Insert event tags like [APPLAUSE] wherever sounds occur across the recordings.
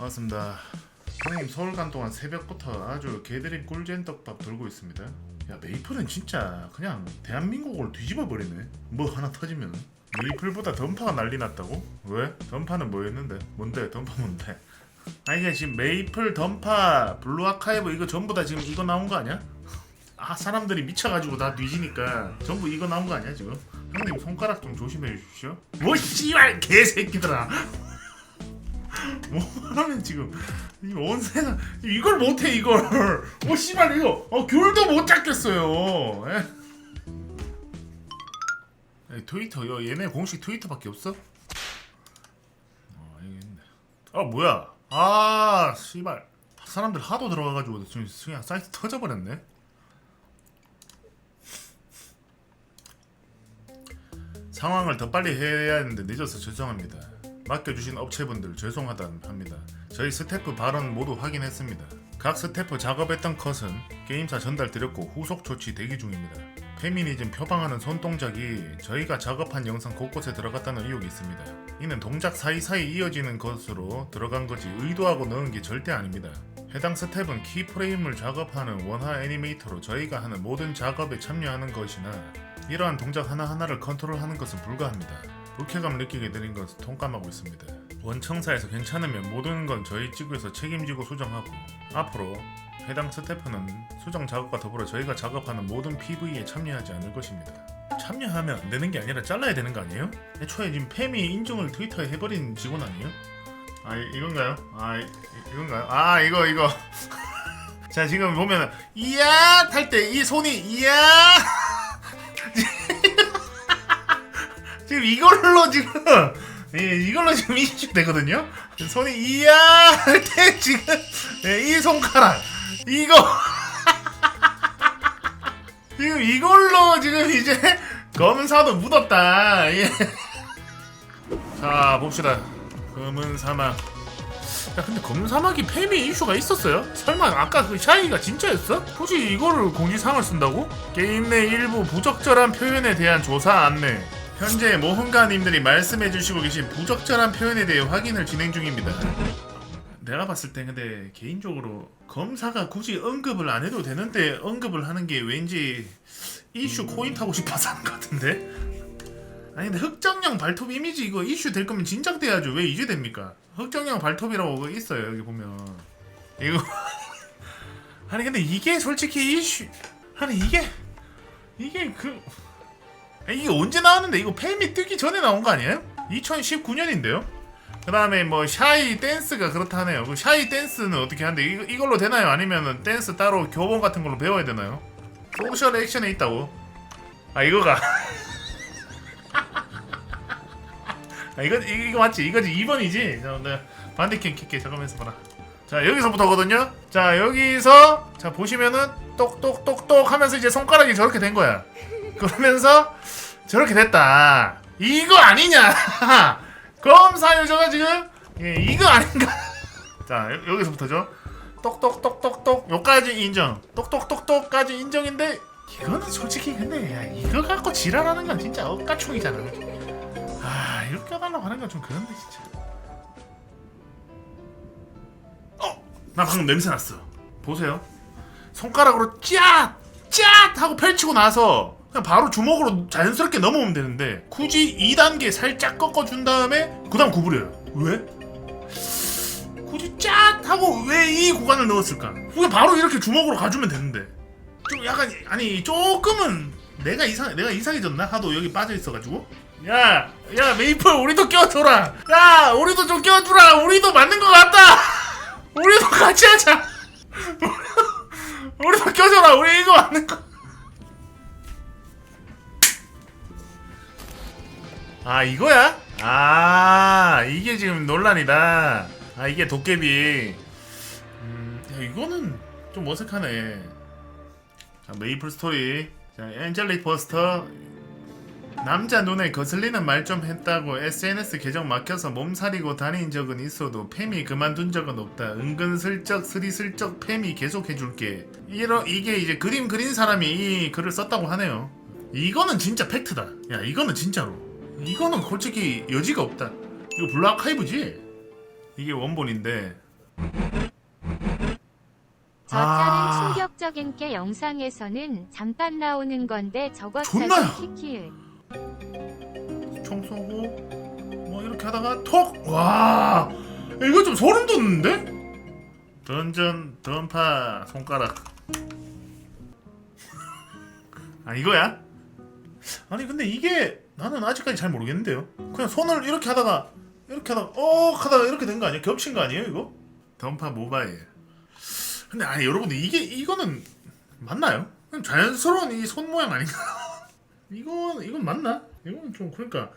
반갑습니다. 형님 서울 간 동안 새벽부터 아주 개들인 꿀잼 떡밥 돌고 있습니다. 야 메이플은 진짜 그냥 대한민국을 뒤집어 버리네. 뭐 하나 터지면 메이플보다 던파가 난리 났다고? 왜? 던파는 뭐였는데? 뭔데? 던파 뭔데? [LAUGHS] 아 이게 지금 메이플, 던파, 블루 아카이브 이거 전부 다 지금 이거 나온 거 아니야? [LAUGHS] 아 사람들이 미쳐가지고 다 뒤지니까 전부 이거 나온 거 아니야 지금? 형님 손가락 좀 조심해 주십시오. 뭐 씨발 개새끼들아. [LAUGHS] 뭐하면 지금? 이온 세상? 이걸 못해 이걸. 뭐 씨발 이거. 어 귤도 못 잡겠어요. 에? 에, 트위터. 여 얘네 공식 트위터밖에 없어? 어 있네. 아 뭐야? 아 씨발. 사람들 하도 들어가가지고 지금 그냥 사이트 터져버렸네. 상황을 더 빨리 해야 하는데 늦어서 죄송합니다. 맡겨주신 업체분들 죄송하다 합니다. 저희 스태프 발언 모두 확인했습니다. 각 스태프 작업했던 컷은 게임사 전달 드렸고 후속 조치 대기 중입니다. 페미니즘 표방하는 손동작이 저희가 작업한 영상 곳곳에 들어갔다는 의혹이 있습니다. 이는 동작 사이사이 이어지는 것으로 들어간 거지 의도하고 넣은 게 절대 아닙니다. 해당 스텝은 키프레임을 작업하는 원화 애니메이터로 저희가 하는 모든 작업에 참여하는 것이나 이러한 동작 하나하나를 컨트롤하는 것은 불가합니다. 불쾌감을 느끼게 되는 것을 통감하고 있습니다. 원청사에서 괜찮으면 모든 건 저희 지구에서 책임지고 수정하고 앞으로 해당 스태프는 수정 작업과 더불어 저희가 작업하는 모든 PV에 참여하지 않을 것입니다. 참여하면 안 되는 게 아니라 잘라야 되는 거 아니에요? 애초에 지금 페미 인증을 트위터에 해버린 직원 아니에요? 아 이- 이건가요? 아 이, 이건가요? 아 이거 이거 [LAUGHS] 자 지금 보면 이야 탈 때 이 손이 이야 지금 이걸로 지금 [LAUGHS] 예, 이걸로 지금 이슈 되거든요. 손이 이야 할 [LAUGHS] 때 지금 예, 이 손가락 이거 [LAUGHS] 지금 이걸로 지금 이제 검은사도 묻었다. 예. 자 봅시다. 검은 사막. 야 근데 검은 사막이 페미 이슈가 있었어요? 설마 아까 그 샤이가 진짜였어? 굳이 이거를 공지사항을 쓴다고? 게임 내 일부 부적절한 표현에 대한 조사 안내 현재 모험가님들이 말씀해주시고 계신 부적절한 표현에 대해 확인을 진행 중입니다. 내가 봤을 때 근데 개인적으로 검사가 굳이 언급을 안 해도 되는데 언급을 하는 게 왠지 이슈 코인 타고 싶어서 하는 것 같은데? 아니 근데 흑정령 발톱 이미지 이거 이슈 될 거면 진작 돼야죠. 왜 이제 됩니까? 흑정령 발톱이라고 있어요 여기 보면. 이거 [LAUGHS] 아니 근데 이게 솔직히 이슈 아니 이게 이게 그 이게 언제 나왔는데 이거 페미 뜨기 전에 나온 거 아니에요? 2019년인데요 그 다음에 뭐 샤이 댄스가 그렇다네요 그 샤이 댄스는 어떻게 하는데 이거, 이걸로 되나요 아니면 댄스 따로 교본 같은 걸로 배워야 되나요 소셜 액션에 있다고 아 이거가 [LAUGHS] 아, 이거 이거 맞지? 이거지 2번이지. 자, 내가 반대캠 킬게 잠깐만 있어봐라. 자 여기서부터거든요. 자 여기서 자 보시면은 똑똑똑똑 하면서 이제 손가락이 저렇게 된 거야. 그러면서 저렇게 됐다. 이거 아니냐? [LAUGHS] 검사 유저가 지금 예, 이거 아닌가? [LAUGHS] 자 여, 여기서부터죠. 똑똑똑똑똑 요까지 인정. 똑똑똑똑까지 인정인데 이거는 솔직히 근데 야, 이거 갖고 지랄하는 건 진짜 억가충이잖아. 아 이렇게 하달라고 하는 건 좀 그런데 진짜 어! 나 방금 냄새 났어 보세요 손가락으로 짜! 짜! 하고 펼치고 나서 그냥 바로 주먹으로 자연스럽게 넘어오면 되는데 굳이 2단계 살짝 꺾어준 다음에 그 다음 구부려요 왜? 굳이 짜! 하고 왜 이 구간을 넣었을까? 그냥 바로 이렇게 주먹으로 가주면 되는데 좀 약간 아니 조금은 내가 이상 내가 이상해졌나 하도 여기 빠져 있어가지고 야, 야 메이플 우리도 껴줘라. 야, 우리도 좀 껴주라. 우리도 맞는 것 같다. [LAUGHS] 우리도 같이 하자. [LAUGHS] 우리도 껴줘라. 우리 이거 맞는 거. 아 이거야? 아 이게 지금 논란이다. 아 이게 도깨비. 음, 야, 이거는 좀 어색하네. 자 메이플 스토리. 자 엔젤릭 버스터 남자 눈에 거슬리는 말 좀 했다고 SNS 계정 막혀서 몸살이고 다닌 적은 있어도 팸이 그만둔 적은 없다. 은근슬쩍 스리슬쩍 팸이 계속 해줄게. 이러 이게 이제 그림 그린 사람이 이 글을 썼다고 하네요. 이거는 진짜 팩트다. 야 이거는 진짜로. 이거는 솔직히 여지가 없다. 이거 블루 아카이브지? 이게 원본인데 저 아. 짤은 충격적인 게 영상에서는 잠깐 나오는 건데 저것 존나요. 키킬. 총 쏘고 뭐 이렇게 하다가 톡 와 이거 좀 소름 돋는데 던전 던파 손가락 [LAUGHS] 아 이거야 아니 근데 이게 나는 아직까지 잘 모르겠는데요 그냥 손을 이렇게 하다가 이렇게 하다가 어 하다가 이렇게 된 거 아니야 겹친 거 아니에요 이거 던파 모바일 근데 아니 여러분들 이게 이거는 맞나요 그냥 자연스러운 이 손 모양 아닌가 [LAUGHS] 이건 이건 맞나? 이건 좀 그러니까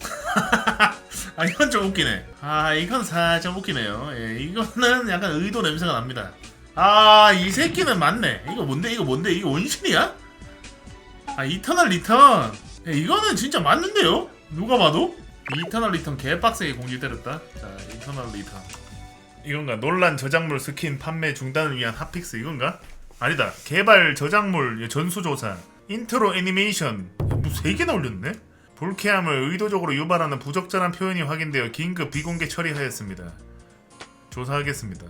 [LAUGHS] 아 이건 좀 웃기네. 아 이건 살짝 웃기네요. 예, 이거는 약간 의도 냄새가 납니다. 아 이 새끼는 맞네. 이거 뭔데? 이거 뭔데? 이거 원신이야? 아 이터널 리턴. 예, 이거는 진짜 맞는데요? 누가 봐도 이터널 리턴 개빡세게 공지 때렸다. 자 이터널 리턴. 이건가? 논란 저작물 스킨 판매 중단을 위한 핫픽스 이건가? 아니다. 개발 저작물 전수조사. 인트로 애니메이션. 뭐세 개나 올렸네? 불쾌함을 의도적으로 유발하는 부적절한 표현이 확인되어 긴급 비공개 처리하였습니다. 조사하겠습니다.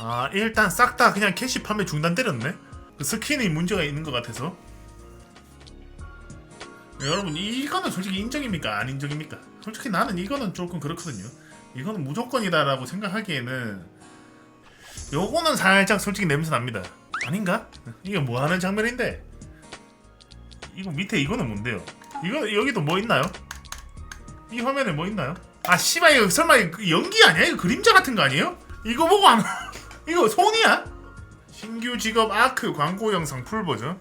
아 일단 싹 다 그냥 캐시 판매 중단 때렸네. 그 스킨이 문제가 있는 것 같아서. 네, 여러분 이거는 솔직히 인정입니까? 안 인정입니까? 솔직히 나는 이거는 조금 그렇거든요. 이거는 무조건이다라고 생각하기에는 요거는 살짝 솔직히 냄새 납니다. 아닌가? 이게 뭐 하는 장면인데? 이거 밑에 이거는 뭔데요? 이거 여기도 뭐 있나요? 이 화면에 뭐 있나요? 아 씨발 이거 설마 연기 아니야? 이거 그림자 같은 거 아니에요? 이거 보고 안 [LAUGHS] 이거 손이야? 신규 직업 아크 광고 영상 풀 버전.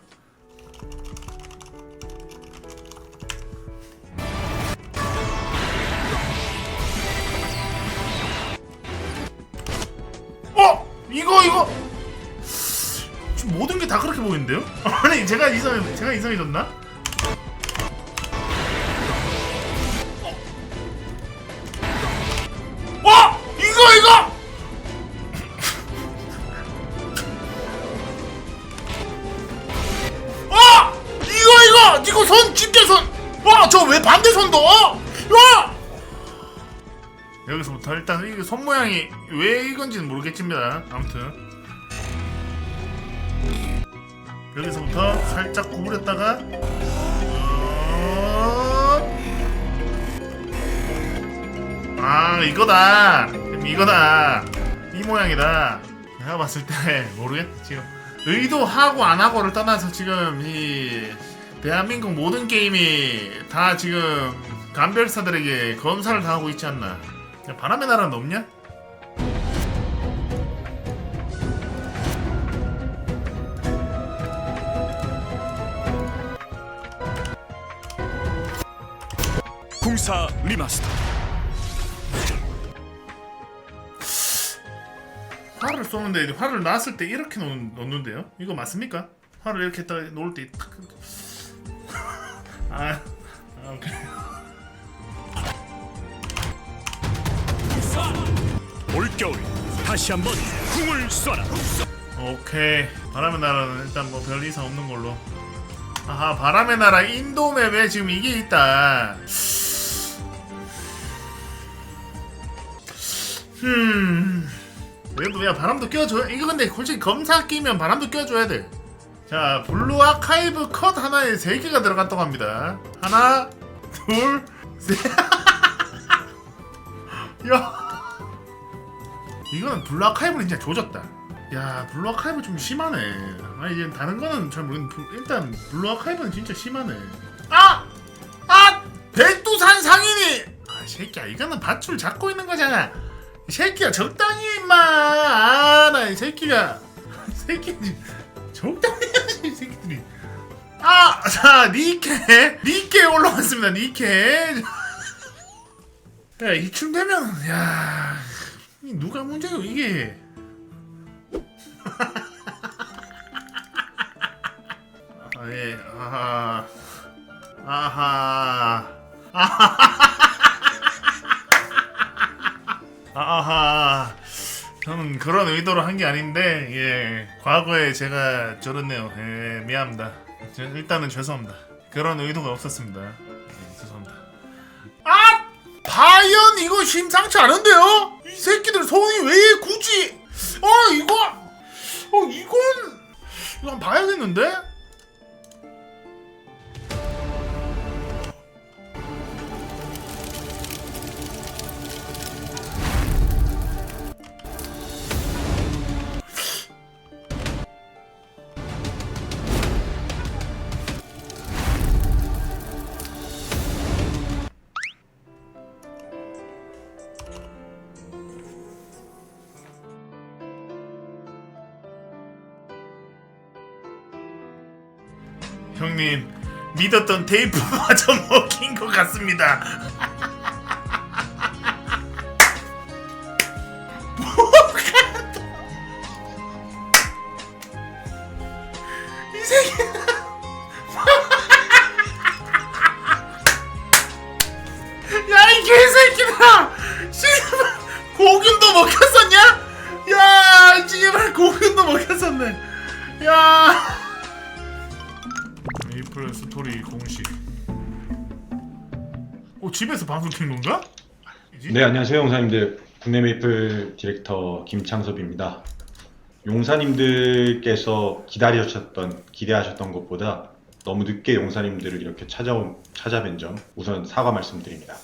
그렇게 보이는데요? [LAUGHS] 아니 제가 이상 제가 이상해졌나? 와 이거 이거! 와 [LAUGHS] 이거 이거! 이거 손 집게 손와저 왜 반대 손도? 와! 여기서부터 일단 이게 손 모양이 왜 이건지는 모르겠습니다. 아무튼 여기서부터 살짝 구부렸다가 어... 아 이거다. 이거다. 이 모양이다. 내가 봤을 때 [LAUGHS] 모르겠 지금 의도하고 안 하고를 떠나서 지금 이 대한민국 모든 게임이 다 지금 감별사들에게 검사를 당하고 있지 않나. 야, 바람의 나라는 없냐? 궁사 리마스터 활을 쏘는데 활을 놨을 때 이렇게 놓, 놓는데요? 이거 맞습니까? 활을 이렇게 딱 놓을 때 탁. [LAUGHS] 아, 아 오케이. 올겨울 다시 한번 궁을 쏴라 오케이. 바람의 나라는 일단 뭐 별 이상 없는 걸로. 아하, 바람의 나라 인도맵에 지금 이게 있다. 음. 그래도 야 바람도 껴줘. 이거 근데 솔직히 검사 끼면 바람도 껴줘야 돼. 자, 블루 아카이브 컷 하나에 세 개가 들어갔다고 합니다. 하나, 둘, 셋. [LAUGHS] 야. 이거는 블루 아카이브는 진짜 조졌다. 야 블루 아카이브 좀 심하네. 아 이제 다른 거는 잘 모르겠는데 블- 일단 블루 아카이브는 진짜 심하네. 아! 아! 백두산 상인이! 아 새끼야 이거는 밧줄 잡고 있는 거잖아. 이 새끼야 적당히 해, 임마. 아나 이 새끼가 이 새끼 적당히 해야지 이 새끼들이. 아! 자 니케 니케 올라왔습니다 니케. 야 이쯤 되면 야이 누가 문제요 이게. [LAUGHS] 아, 예, 아하, 아하, 아하, 아하. 저는 그런 의도로 한 게 아닌데 예 과거에 제가 저랬네요. 예 미안합니다. 저- 일단은 죄송합니다. 그런 의도가 없었습니다. 예, 죄송합니다. 아! 과연 이거 심상치 않은데요? 이 새끼들 소원이 왜 굳이? 어 이거 어 이건 이건 봐야겠는데? 형님 믿었던 테이프마저 [LAUGHS] 먹힌 것 같습니다. [LAUGHS] [LAUGHS] 먹혔었냐? 야 씨발 고균도 먹혔었네. 야. 메이플 스토리 공식. 어 집에서 방송 킨 건가? 이지? 네 안녕하세요 용사님들 국내 메이플 디렉터 김창섭입니다 용사님들께서 기다리셨던 기대하셨던 것보다 너무 늦게 용사님들을 이렇게 찾아온 찾아뵌 점 우선 사과 말씀드립니다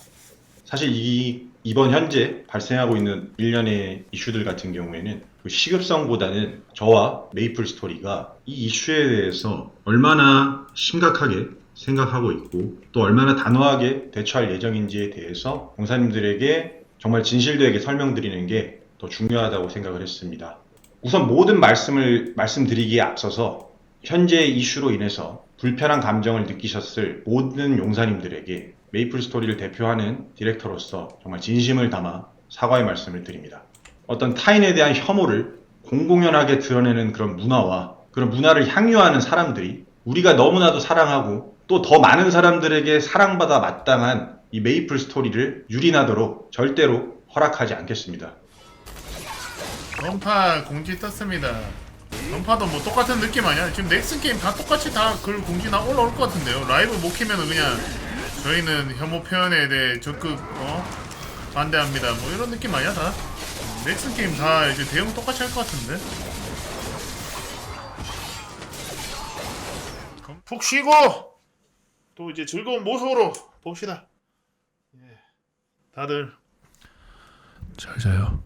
사실 이 이번 현재 발생하고 있는 일련의 이슈들 같은 경우에는 그 시급성보다는 저와 메이플 스토리가 이 이슈에 대해서 얼마나 심각하게 생각하고 있고 또 얼마나 단호하게 대처할 예정인지에 대해서 공사님들에게 정말 진실되게 설명드리는 게 더 중요하다고 생각을 했습니다. 우선 모든 말씀을 말씀드리기에 앞서서 현재 이슈로 인해서 불편한 감정을 느끼셨을 모든 용사님들에게 메이플 스토리를 대표하는 디렉터로서 정말 진심을 담아 사과의 말씀을 드립니다. 어떤 타인에 대한 혐오를 공공연하게 드러내는 그런 문화와 그런 문화를 향유하는 사람들이 우리가 너무나도 사랑하고 또 더 많은 사람들에게 사랑받아 마땅한 이 메이플 스토리를 유린하도록 절대로 허락하지 않겠습니다. 런파 공지 떴습니다. 런파도 뭐 똑같은 느낌 아니야? 지금 넥슨 게임 다 똑같이 다 글 공지 나 올라올 것 같은데요. 라이브 못 키면은 그냥 저희는 혐오 표현에 대해 적극 어 반대합니다. 뭐 이런 느낌 아니야 다? 넥슨 게임 다 이제 대응 똑같이 할 것 같은데. 그럼 푹 쉬고 또 이제 즐거운 모습으로 봅시다. 예. 다들 잘 자요.